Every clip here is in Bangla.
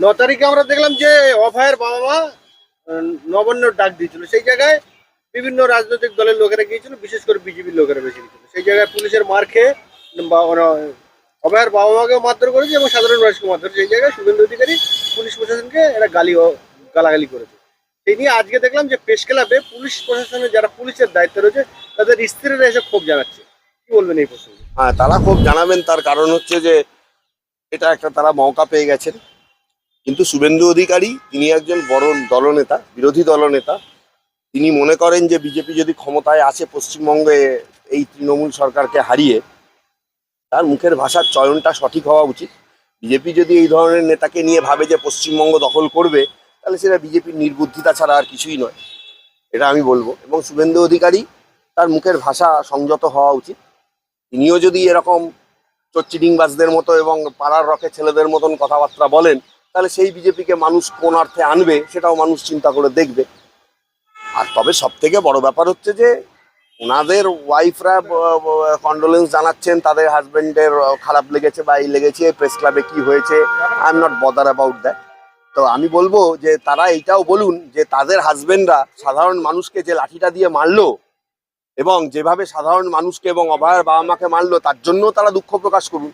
ন তারিখে আমরা দেখলাম যে অভয়ের বাবা মা আহ, নবান্ন ডাক দিয়েছিল। সেই জায়গায় বিভিন্ন রাজনৈতিক দলের লোকেরা গিয়েছিল বিশেষ করে বিজেপির লোকেরা বেশি গিয়েছিল। সেই জায়গায় পুলিশের মার খেয়ে অভয়ের বাবা মাকেও মারধর করেছে এবং সাধারণ মানুষকে মারধর সেই জায়গায় শুভেন্দু অধিকারী পুলিশ প্রশাসনকে এরা গালি গালাগালি করেছে। সেই নিয়ে আজকে দেখলাম যে প্রেস ক্লাবে পুলিশ প্রশাসনের যারা পুলিশের দায়িত্ব রয়েছে তাদের স্ত্রীরা এসে ক্ষোভ জানাচ্ছে। কি বলবেন এই প্রসঙ্গে? হ্যাঁ তারা খুব জানাবেন। তার কারণ হচ্ছে যে এটা একটা তারা মৌকা পেয়ে গেছেন। কিন্তু শুভেন্দু অধিকারী, তিনি একজন বড় দলনেতা, বিরোধী দলনেতা, তিনি মনে করেন যে বিজেপি যদি ক্ষমতায় আসে পশ্চিমবঙ্গে এই তৃণমূল সরকারকে হারিয়ে, তার মুখের ভাষার চয়নটা সঠিক হওয়া উচিত। বিজেপি যদি এই ধরনের নেতাকে নিয়ে ভাবে যে পশ্চিমবঙ্গ দখল করবে, তাহলে সেটা বিজেপির নির্বুদ্ধিতা ছাড়া আর কিছুই নয়, এটা আমি বলব। এবং শুভেন্দু অধিকারী, তার মুখের ভাষা সংযত হওয়া উচিত। তিনিও যদি এরকম চচ্চিডিংবাজদের মতো এবং পাড়ার রকে ছেলেদের মতন কথাবার্তা বলেন তাহলে সেই বিজেপিকে মানুষ কোন অর্থে আনবে সেটাও মানুষ চিন্তা করে দেখবে। আর তবে সব থেকে বড় ব্যাপার হচ্ছে যে, ওনাদের ওয়াইফরা কন্ডোলেন্স জানাচ্ছেন, তাদের হাজবেন্ডের খারাপ লেগেছে বা এই লেগেছে প্রেস ক্লাবে কি হয়েছে I am not bother about that তো আমি বলব যে, তারা এইটাও বলুন যে, তাদের হাজবেন্ডরা সাধারণ মানুষকে যে লাঠিটা দিয়ে মারলো এবং যেভাবে সাধারণ মানুষকে এবং অভয়ের বাবা মাকে মারলো, তার জন্য তারা দুঃখ প্রকাশ করুন।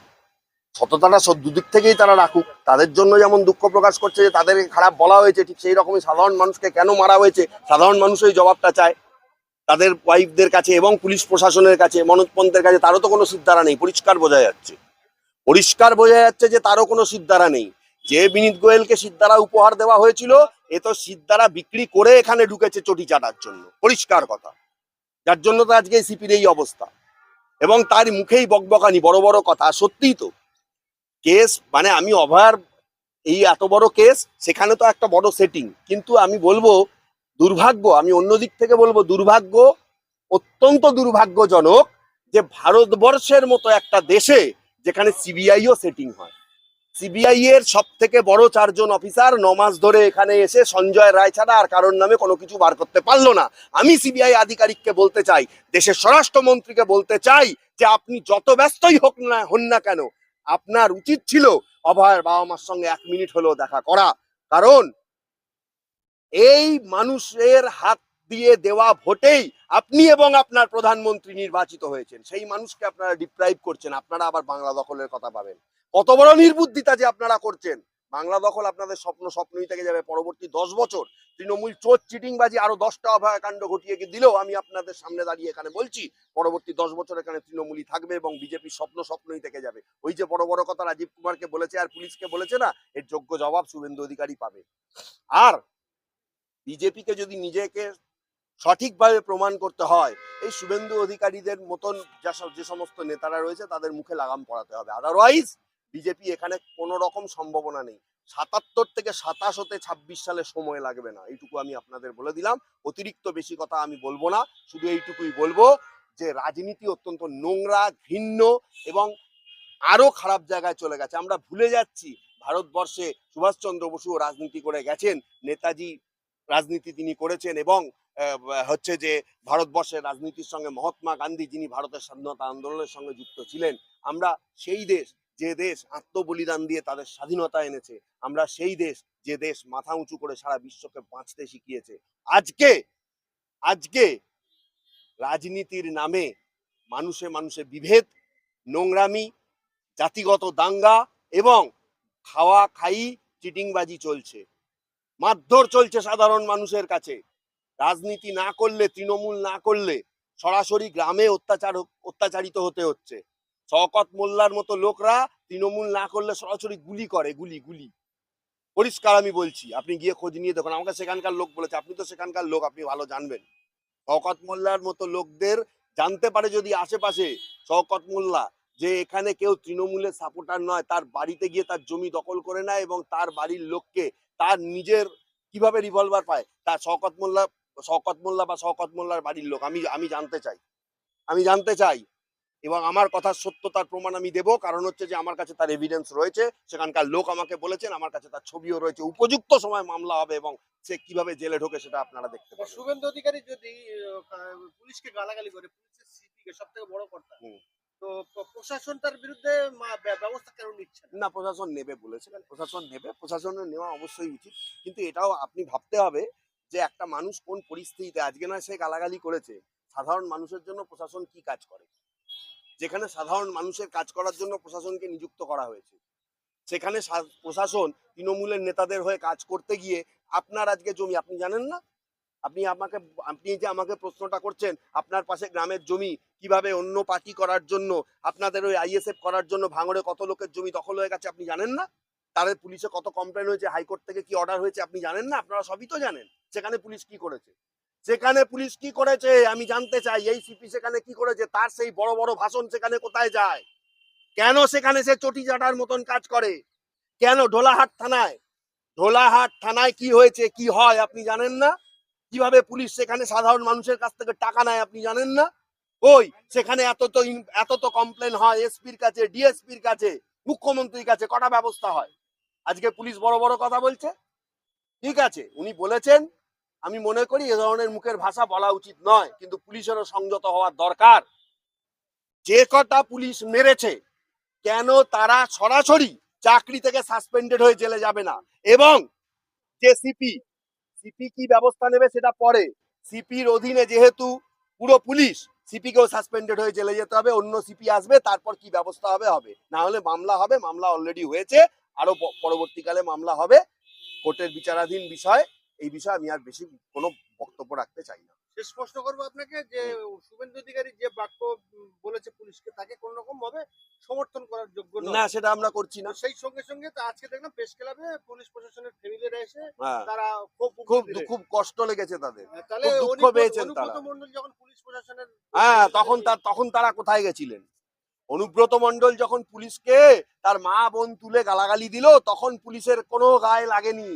সততাটা দুদিক থেকেই তারা রাখুক। তাদের জন্য যেমন দুঃখ প্রকাশ করছে যে তাদেরকে খারাপ বলা হয়েছে, ঠিক সেই রকমই সাধারণ মানুষকে কেন মারা হয়েছে? সাধারণ মানুষ ওই জবাবটা চায় তাদের ওয়াইফদের কাছে এবং পুলিশ প্রশাসনের কাছে, মনোজ পন্থের কাছে, তারও তো কোনো সিদ্ধারা নেই। পরিষ্কার বোঝা যাচ্ছে। পরিষ্কার বোঝা যাচ্ছে যে তারও কোনো সিদ্ধারা নেই। যে বিনীত গোয়েলকে সিদ্ধারা উপহার দেওয়া হয়েছিল, এ তো সিদ্ধারা বিক্রি করে এখানে ঢুকেছে চটি চাটার জন্য। পরিষ্কার কথা। যার জন্য তো আজকে সিপির এই অবস্থা। এবং তার মুখেই বকবকানি, বড় বড় কথা। সত্যিই তো। কেস মানে আমি অভয়ার এই এত বড় কেস, সেখানে তো একটা বড় সেটিং কিন্তু আমি বলব, দুর্ভাগ্য, আমি অন্য দিক থেকে বলব, দুর্ভাগ্য অত্যন্ত দুর্ভাগ্যজনক যে ভারতবর্ষের মতো একটা দেশে যেখানে সিবিআইও সেটিং হয়। সিবিআই এর সব থেকে বড় চারজন অফিসার নমাস ধরে এখানে এসে সঞ্জয় রায় ছাড়া আর কারোর নামে কোনো কিছু বার করতে পারল না। আমি সিবিআই আধিকারিককে বলতে চাই, দেশের স্বরাষ্ট্রমন্ত্রীকে বলতে চাই যে আপনি যত ব্যস্তই হোক না, হন না কেন আপনার উচিত ছিল অভয়ের বাবা মার সঙ্গে এক মিনিট হলেও দেখা করা। কারণ এই মানুষের হাত দিয়ে দেওয়া ভোটেই আপনি এবং আপনার প্রধানমন্ত্রী নির্বাচিত হয়েছেন। সেই মানুষকে আপনারা ডিপ্রাইভ করছেন। আপনারা আবার বাংলা দখলের কথা পাবেন কত বড় নির্বুদ্ধিতা যে আপনারা করছেন। বাংলা দখল আপনাদের স্বপ্ন, স্বপ্নই থেকে যাবে। পরবর্তী দশ বছর তৃণমূল চোর, চিটিংবাজি আরও দশটা অভয়াকাণ্ড ঘটিয়ে দিলেও আমি আপনাদের সামনে দাঁড়িয়ে এখানে বলছি, পরবর্তী দশ বছর এখানে তৃণমূলই থাকবে এবং বিজেপির স্বপ্ন, স্বপ্নই থেকে যাবে। ওই যে বড় বড় কথা রাজীব কুমারকে বলেছে আর পুলিশকে বলেছে না, এর যোগ্য জবাব শুভেন্দু অধিকারী পাবে। আর বিজেপিকে যদি নিজেকে সঠিকভাবে প্রমাণ করতে হয়, এই শুভেন্দু অধিকারীদের মতন যে সমস্ত নেতারা রয়েছে তাদের মুখে লাগাম পড়াতে হবে। আদারওয়াইজ বিজেপি এখানে কোনো রকম সম্ভাবনা নেই। সাতাত্তর থেকে সাতাশ হতে ছাব্বিশ সালে সময় লাগবে না, এইটুকু আমি আপনাদের বলে দিলাম। অতিরিক্ত বেশি কথা আমি বলব না, শুধু এইটুকুই বলব যে রাজনীতি অত্যন্ত নোংরা, ঘৃণ্য এবং আরও খারাপ জায়গায় চলে গেছে। আমরা ভুলে যাচ্ছি, ভারতবর্ষে সুভাষচন্দ্র বসুও রাজনীতি করে গেছেন, নেতাজি রাজনীতি তিনি করেছেন এবং হচ্ছে যে ভারতবর্ষের রাজনীতির সঙ্গে মহাত্মা গান্ধী যিনি ভারতের স্বাধীনতা আন্দোলনের সঙ্গে যুক্ত ছিলেন, আমরা সেই দেশ যে দেশ আত্মবলিদান দিয়ে তাদের স্বাধীনতা এনেছে, আমরা সেই দেশ, যে দেশ মাথা উঁচু করে সারা বিশ্বকে বাঁচতে শিখিয়েছে। আজকে আজকে রাজনীতির নামে মানুষে মানুষে বিভেদ, নোংরামি, জাতিগত দাঙ্গা এবং খাওয়া, খাই, চিটিংবাজি চলছে। মারধর চলছে সাধারণ মানুষের কাছে। রাজনীতি না করলে, তৃণমূল না করলে সরাসরি গ্রামে অত্যাচার, অত্যাচারিত হতে হচ্ছে। শওকত মোল্লার মতো লোকরা তৃণমূল না করলে সরাসরি গুলি করে, গুলি গুলি। পরিষ্কার আমি বলছি, আপনি গিয়ে খোঁজ নিয়ে দেখুন, আমাকে সেখানকার লোক বলেছে, আপনি তো সেখানকার লোক, আপনি ভালো জানবেন। শওকত মোল্লার মতো লোকদের জানতে পারে যদি আশেপাশে শওকত মোল্লা, যে এখানে কেউ তৃণমূলের সাপোর্টার নয়, তার বাড়িতে গিয়ে তার জমি দখল করে নেয় এবং তার বাড়ির লোককে তার নিজের কীভাবে রিভলভার পায়, তার শওকত মোল্লা শওকত মোল্লা বা শওকত মোল্লার বাড়ির লোক, আমি আমি জানতে চাই। আমি জানতে চাই এবং আমার কথার সত্যতার প্রমাণ আমি দেবো। কারণ হচ্ছে যে আমার কাছে তার এভিডেন্স রয়েছে। সেখানকার লোক আমাকে বলেছেন আমার কাছে তার ছবিও রয়েছে। উপযুক্ত সময় মামলা হবে এবং সে কীভাবে জেলে ঢোকে সেটা আপনারা দেখতে পাবেন। শুভেন্দু অধিকারী যদি পুলিশকে গালাগালি করে পুলিশের সিপিকে সব থেকে বড় কর্তা তো প্রশাসন তার বিরুদ্ধে ব্যবস্থা কেন নিচ্ছে না? না প্রশাসন নেবে বলেছিলেন। প্রশাসন নেবে প্রশাসনের নেওয়া অবশ্যই উচিত। কিন্তু এটাও আপনি ভাবতে হবে যে একটা মানুষ কোন পরিস্থিতিতে আজকে নয় সে গালাগালি করেছে। সাধারণ মানুষের জন্য প্রশাসন কি কাজ করে? যেখানে সাধারণ মানুষের কাজ করার জন্য প্রশাসনকে নিযুক্ত করা হয়েছে। সেখানে প্রশাসন তৃণমূলের নেতাদের হয়ে কাজ করতে গিয়ে আপনার আজকে জমি, আপনি জানেন না? আপনি আমাকে, আপনি যে আমাকে প্রশ্নটা করছেন, আপনার পাশে গ্রামের জমি কীভাবে অন্য পার্টি করার জন্য, আপনাদের ওই আইএসএফ করার জন্য ভাঙড়ে কত লোকের জমি দখল হয়ে গেছে, আপনি জানেন না? তাদের পুলিশে কত কমপ্লেন হয়েছে, হাইকোর্ট থেকে কি অর্ডার হয়েছে, আপনি জানেন না? আপনারা সবই তো জানেন। সেখানে পুলিশ কি করেছে? সেখানে পুলিশ কি করেছে, আমি জানতে চাই। এই সিপি সেখানে কি করেছে? তার সেই বড় বড় ভাষণ সেখানে কোথায় যায়? কেন সেখানে সে চটি চাটার মতন কাজ করে? কেন ঢোলাহাট থানায়? ঢোলাহাট থানায় কি হয়েছে? কি হয়? আপনি জানেন না? কীভাবে পুলিশ সেখানে সাধারণ মানুষের কাছ থেকে টাকা নেয় আপনি জানেন না? ওই, সেখানে এত তো এত তো কমপ্লেন হয় এসপির কাছে ডিএসপির কাছে, মুখ্যমন্ত্রীর কাছে, কটা ব্যবস্থা হয়? আজকে পুলিশ বড় বড় কথা বলছে। ঠিক আছে, উনি বলেছেন আমি মনে করি এ ধরনের মুখের ভাষা বলা উচিত নয়, কিন্তু পুলিশেরও সংযত হওয়ার দরকার। যে কটা পুলিশ মেরেছে, কেন তারা সরাসরি চাকরি থেকে সাসপেন্ডেড হয়ে জেলে যাবে না? এবং যে সিপি সিপি কি ব্যবস্থা নেবে সেটা পরে। সিপির অধীনে যেহেতু পুরো পুলিশ সিপি কেও সাসপেন্ডেড হয়ে জেলে যেতে হবে, অন্য সিপি আসবে, তারপর কি ব্যবস্থা হবে? হবে। না হলে মামলা হবে, মামলা অলরেডি হয়েছে আরও পরবর্তীকালে মামলা হবে। কোর্টের বিচারাধীন বিষয় এই বিষয়ে আমি আর বেশি কোনো বক্তব্য রাখতে চাই না। শেষ প্রশ্ন করব আপনাকে যে শুভেন্দু অধিকারী যে বাক্য বলেছে পুলিশকে তাকে কোন রকম ভাবে সমর্থন করার যোগ্য না সেটা আমরা করছি না। সেই সঙ্গে সঙ্গে আজকে দেখলাম প্রেস ক্লাবে পুলিশ প্রশাসনের ফ্যামিলিরা এসে হ্যাঁ। তারা খুব খুব খুব কষ্ট লেগেছে তাদের। তাহলে দুঃখ পেয়েছেন তারা। যখন পুলিশ প্রশাসনের হ্যাঁ তখন তার তখন তারা কোথায় গেছিলেন? অনুব্রত মন্ডল যখন পুলিশকে তার মা বোন তুলে গালাগালি দিল তখন পুলিশের কোনো গায়ে লাগেনি।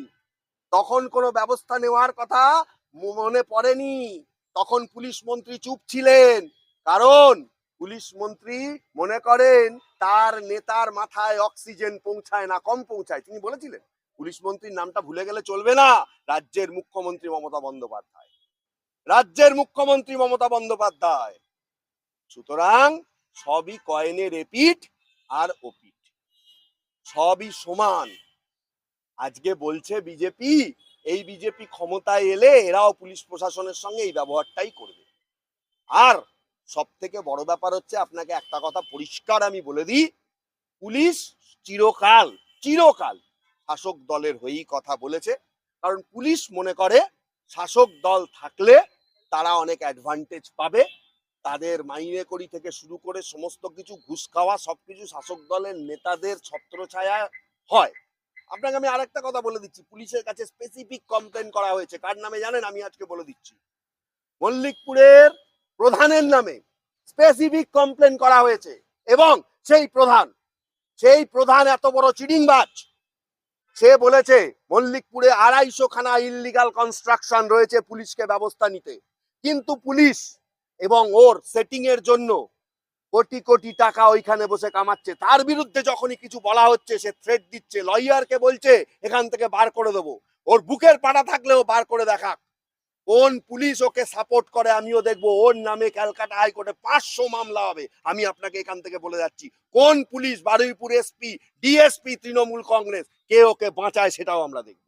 তখন কোনো ব্যবস্থা নেওয়ার কথা মনে পড়েনি। তখন পুলিশ মন্ত্রী চুপ ছিলেন। কারণ পুলিশ মন্ত্রী মনে করেন, তার নেতার মাথায় অক্সিজেন পৌঁছায় না, কম পৌঁছায়। তিনি বলেছিলেন, পুলিশ মন্ত্রীর নামটা ভুলে গেলে চলবে না। রাজ্যের মুখ্যমন্ত্রী মমতা বন্দ্যোপাধ্যায়। রাজ্যের মুখ্যমন্ত্রী মমতা বন্দ্যোপাধ্যায়। সুতরাং সবই কয়েনের এপিট আর ওপিট সবই সমান। আজকে বলছে বিজেপি, এই বিজেপি ক্ষমতায় এলে এরাও পুলিশ প্রশাসনের সঙ্গে এই ব্যবহারটাই করবে। আর সব থেকে বড় ব্যাপার হচ্ছে আপনাকে একটা কথা পরিষ্কার আমি বলে দিই, পুলিশ চিরকাল চিরকাল শাসক দলের হয়েই কথা বলেছে। কারণ পুলিশ মনে করে শাসক দল থাকলে তারা অনেক অ্যাডভান্টেজ পাবে। তাদের মাইনে করি থেকে শুরু করে সমস্ত কিছু, ঘুষ খাওয়া সবকিছু শাসক দলের নেতাদের ছত্রছায়া হয়। আপনাকে আমি আরেকটা কথা বলে দিচ্ছি। পুলিশের কাছে স্পেসিফিক কমপ্লেন করা হয়েছে। কার নামে জানেন? আমি আজকে বলে দিচ্ছি। মল্লিকপুরের প্রধানের নামে স্পেসিফিক কমপ্লেন করা হয়েছে। এবং সেই প্রধান সেই প্রধান এত বড় চিডিংবাজ সে বলেছে, মল্লিকপুরে আড়াইশো খানা ইললিগাল কনস্ট্রাকশন রয়েছে পুলিশকে ব্যবস্থা নিতে। কিন্তু পুলিশ এবং ওর সেটিং এর জন্য কোটি কোটি টাকা ওইখানে বসে কামাচ্ছে। তার বিরুদ্ধে যখনই কিছু বলা হচ্ছে, সে থ্রেট দিচ্ছে। লয়ারকে বলছে, এখান থেকে বার করে দেবো। ওর বুকের পাড়া থাকলেও বার করে দেখা কোন পুলিশ ওকে সাপোর্ট করে, আমিও দেখব। ওর নামে ক্যালকাটা হাইকোর্টে পাঁচশো মামলা হবে। আমি আপনাকে এখান থেকে বলে যাচ্ছি। কোন police? Baruipur SP, DSP, Trinamool Congress, কে ওকে বাঁচায় সেটাও আমরা দেখব।